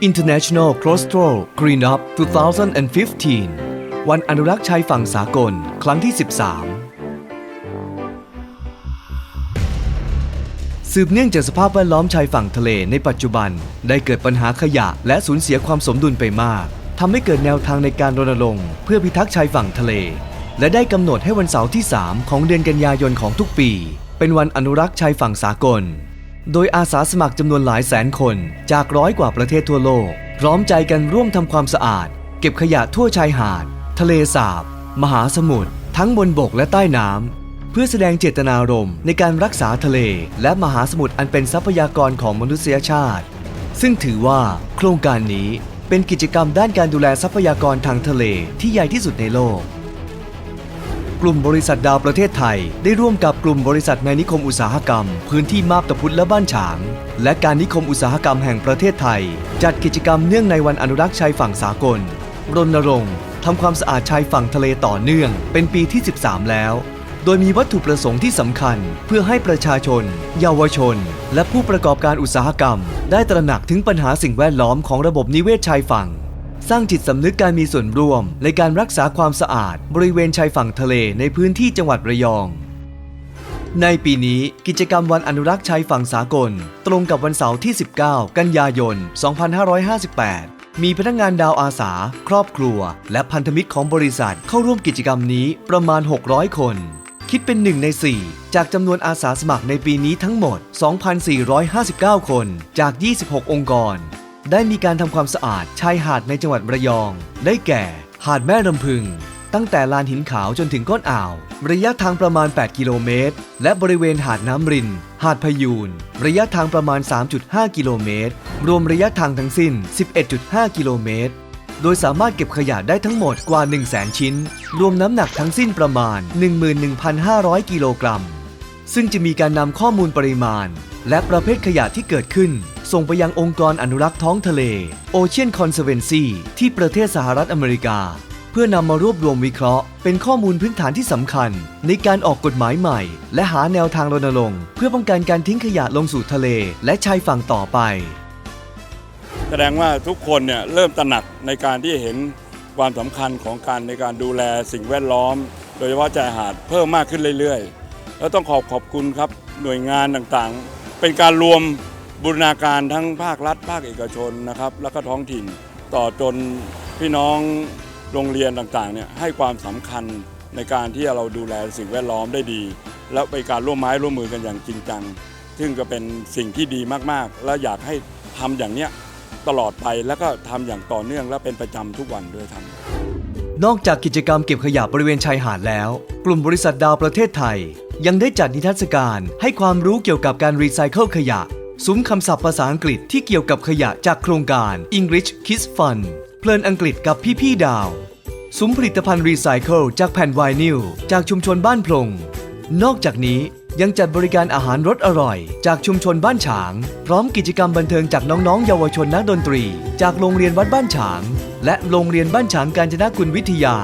International Coastal Green Up 2015 วันอนุรักษ์ชายฝั่งสากล ครั้งที่ 13 สืบเนื่องจากสภาพแวดล้อมชายฝั่งทะเลในปัจจุบัน ได้เกิดปัญหาขยะและสูญเสียความสมดุลไปมากทำให้เกิดแนวทางในการรณรงค์เพื่อพิทักษ์ชายฝั่งทะเล และได้กำหนดให้วันเสาร์ที่ 3 ของเดือนกันยายนของทุกปี เป็นวันอนุรักษ์ชายฝั่งสากล โดยอาสาสมัครจำนวนหลายแสนคนจากร้อยกว่าประเทศทั่วโลก พร้อมใจกันร่วมทำความสะอาด เก็บขยะทั่วชายหาด ทะเลสาบ มหาสมุทรทั้งบนบกและใต้น้ำเพื่อแสดงเจตนารมณ์ในการรักษาทะเล และมหาสมุทรอันเป็นทรัพยากรของมนุษยชาติ ซึ่งถือว่าโครงการนี้เป็นกิจกรรมด้านการดูแลทรัพยากรทางทะเลที่ใหญ่ที่สุดในโลก กลุ่มบริษัทดาวประเทศไทย ได้ร่วมกับกลุ่มบริษัทในนิคมอุตสาหกรรม พื้นที่มาบตาพุธและบ้านฉาง และการนิคมอุตสาหกรรมแห่งประเทศไทย จัดกิจกรรมเนื่องในวันอนุรักษ์ชายฝั่งสากล รณรงค์ทำความสะอาดชายฝั่งทะเลต่อเนื่อง เป็นปีที่ 13 แล้ว โดยมีวัตถุประสงค์ที่สำคัญ เพื่อให้ประชาชน เยาวชน และผู้ประกอบการอุตสาหกรรม ได้ตระหนักถึงปัญหาสิ่งแวดล้อมของระบบนิเวศชายฝั่ง สร้างจิตสำนึกการมีส่วนร่วม ในการรักษาความสะอาด บริเวณชายฝั่งทะเลในพื้นที่จังหวัดระยอง ในปีนี้กิจกรรมวันอนุรักษ์ชายฝั่งสากล ตรงกับวันเสาร์ที่ 19 กันยายน 2558มีพนักงานดาวอาสา ครอบครัว และพันธมิตรของบริษัทเข้าร่วมกิจกรรมนี้ประมาณ 600 คน คิดเป็นหนึ่งใน 4 จากจำนวนอาสาสมัครในปีนี้ทั้งหมด 2,459 คน จาก 26 องค์กร ได้มีการทำความสะอาดชายหาดในจังหวัดระยอง ได้แก่ หาดแม่ลำพึง ตั้งแต่ลานหินขาวจนถึงก้นอ่าว ระยะทางประมาณ 8 กิโลเมตร และบริเวณหาดน้ำริน หาดพยูน ระยะทางประมาณ 3.5 กิโลเมตร รวมระยะทางทั้งสิ้น 11.5 กิโลเมตร โดยสามารถเก็บขยะได้ทั้งหมดกว่า 1 0 0 0 0แชิ้น รวมน้ำหนักทั้งสิ้นประมาณ 11,500 กิโลกรัม ซึ่งจะมีการนำข้อมูลปริมาณ และประเภทขยะที่เกิดขึ้น ส่งไปยังองค์กรอนุรักษ์ท้องทะเล Ocean Conservancy ที่ประเทศสหรัฐอเมริกา เพื่อนำมารวบรวมวิเคราะห์ เป็นข้อมูลพื้นฐานที่สำคัญ ในการออกกฎหมายใหม่ และหาแนวทางรณรงค์เพื่อป้องกันการทิ้งขยะลงสู่ทะเล และชายฝั่งต่อไป แสดงว่าทุกคนเนี่ยเริ่มตระหนักในการที่เห็นความสำคัญของการในการดูแลสิ่งแวดล้อม โดยเฉพาะชายหาดเพิ่มมากขึ้นเรื่อยๆ แล้วต้องขอบขอบคุณครับหน่วยงานต่างๆ เป็นการรวม บูรณาการทั้งภาครัฐ ภาคเอกชนนะครับ แล้วก็ท้องถิ่นต่อจนพี่น้องโรงเรียนต่างๆเนี่ยให้ความสำคัญในการที่เราดูแลสิ่งแวดล้อมได้ดี แล้วเป็นการร่วมไม้ร่วมมือกันอย่างจริงจัง ซึ่งก็เป็นสิ่งที่ดีมากๆ และอยากให้ทำอย่างเนี้ยตลอดไปแล้วก็ทำอย่างต่อเนื่องและเป็นประจำทุกวันด้วยครับนอกจากกิจกรรมเก็บขยะบริเวณชายหาดแล้ว กลุ่มบริษัทดาวประเทศไทย ยังได้จัดนิทรรศการให้ความรู้เกี่ยวกับการรีไซเคิลขยะ ซุ้มคำศัพท์ภาษาอังกฤษที่เกี่ยวกับขยะจากโครงการ English Kids Fun เพลินอังกฤษกับพี่ๆดาว ซุ้มผลิตภัณฑ์รีไซเคิลจากแผ่นไวนิลจากชุมชนบ้านพลง นอกจากนี้ยังจัดบริการอาหารรสอร่อย จากชุมชนบ้านฉาง พร้อมกิจกรรมบันเทิงจากน้องๆ เยาวชนนักดนตรี จากโรงเรียนวัดบ้านฉาง และโรงเรียนบ้านฉางการจนกุลวิทยา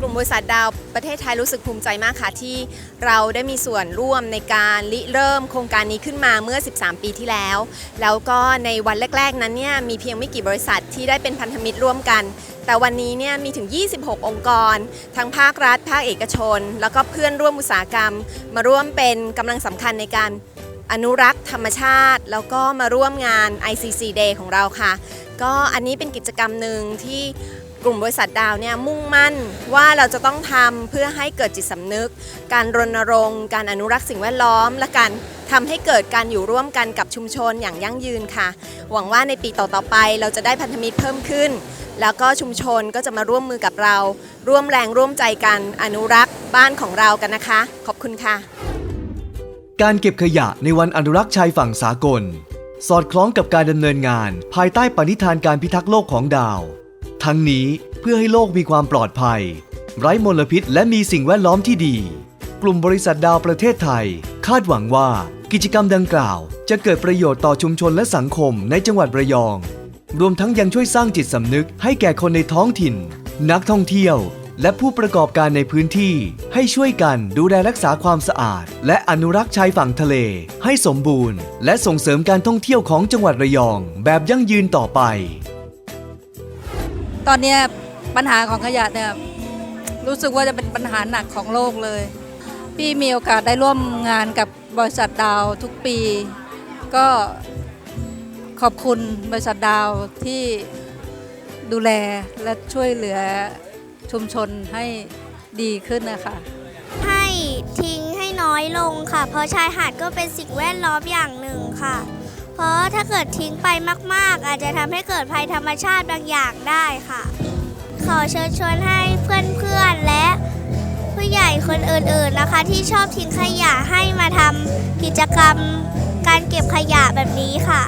กลุ่มบริษัทดาวประเทศไทยรู้สึกภูมิใจมากค่ะ ที่เราได้มีส่วนร่วมในการริเริ่มโครงการนี้ขึ้นมาเมื่อ 13 ปีที่แล้ว แล้วก็ในวันแรก ๆ นั้นเนี่ยมีเพียงไม่กี่บริษัทที่ได้เป็นพันธมิตรร่วมกัน แต่วันนี้เนี่ยมีถึง 26 องค์กร ทั้งภาครัฐ ภาคเอกชน แล้วก็เพื่อนร่วมอุตสาหกรรม มาร่วมเป็นกำลังสำคัญในการ อนุรักษ์ธรรมชาติ แล้วก็มาร่วมงาน ICC Day ของเราค่ะ ก็อันนี้เป็นกิจกรรมหนึ่งที่กลุ่มบริษัทดาวเนี่ยมุ่งมั่นว่าเราจะต้องทำเพื่อให้เกิดจิตสำนึก การรณรงค์ การอนุรักษ์สิ่งแวดล้อม และการทำให้เกิดการอยู่ร่วมกันกับชุมชนอย่างยั่งยืนค่ะ หวังว่าในปีต่อๆไปเราจะได้พันธมิตรเพิ่มขึ้น แล้วก็ชุมชนก็จะมาร่วมมือกับเรา ร่วมแรงร่วมใจกันอนุรักษ์บ้านของเรากันนะคะ ขอบคุณค่ะ การเก็บขยะในวันอนุรักษ์ชายฝั่งสากล สอดคล้องกับการดำเนินงาน ภายใต้ปณิธานการพิทักษ์โลกของดาว ทั้งนี้เพื่อให้โลกมีความปลอดภัย ไร้มลพิษและมีสิ่งแวดล้อมที่ดี กลุ่มบริษัทดาวประเทศไทย คาดหวังว่ากิจกรรมดังกล่าว จะเกิดประโยชน์ต่อชุมชนและสังคมในจังหวัดระยอง รวมทั้งยังช่วยสร้างจิตสำนึกให้แก่คนในท้องถิ่น นักท่องเที่ยว และผู้ประกอบการในพื้นที่ ให้ช่วยกันดูแลรักษาความสะอาด และอนุรักษ์ชายฝั่งทะเล ให้สมบูรณ์ และส่งเสริมการท่องเที่ยวของจังหวัดระยอง แบบยั่งยืนต่อไป ตอนนี้ปัญหาของขยะเนี่ยรู้สึกว่าจะเป็นปัญหาหนักของโลกเลย พี่มีโอกาสได้ร่วมงานกับบริษัทดาวทุกปี ก็ขอบคุณบริษัทดาวที่ดูแลและช่วยเหลือ ชุมชนให้ดีขึ้นนะคะ ให้ทิ้งให้น้อยลงค่ะ เพราะชายหาดก็เป็นสิ่งแวดล้อมอย่างหนึ่งค่ะ เพราะถ้าเกิดทิ้งไปมาก ๆ อาจจะทำให้เกิดภัยธรรมชาติบางอย่างได้ค่ะ ขอเชิญชวนให้เพื่อน ๆ และผู้ใหญ่คนอื่น ๆ นะคะ ที่ชอบทิ้งขยะให้มาทำกิจกรรมการเก็บขยะแบบนี้ค่ะ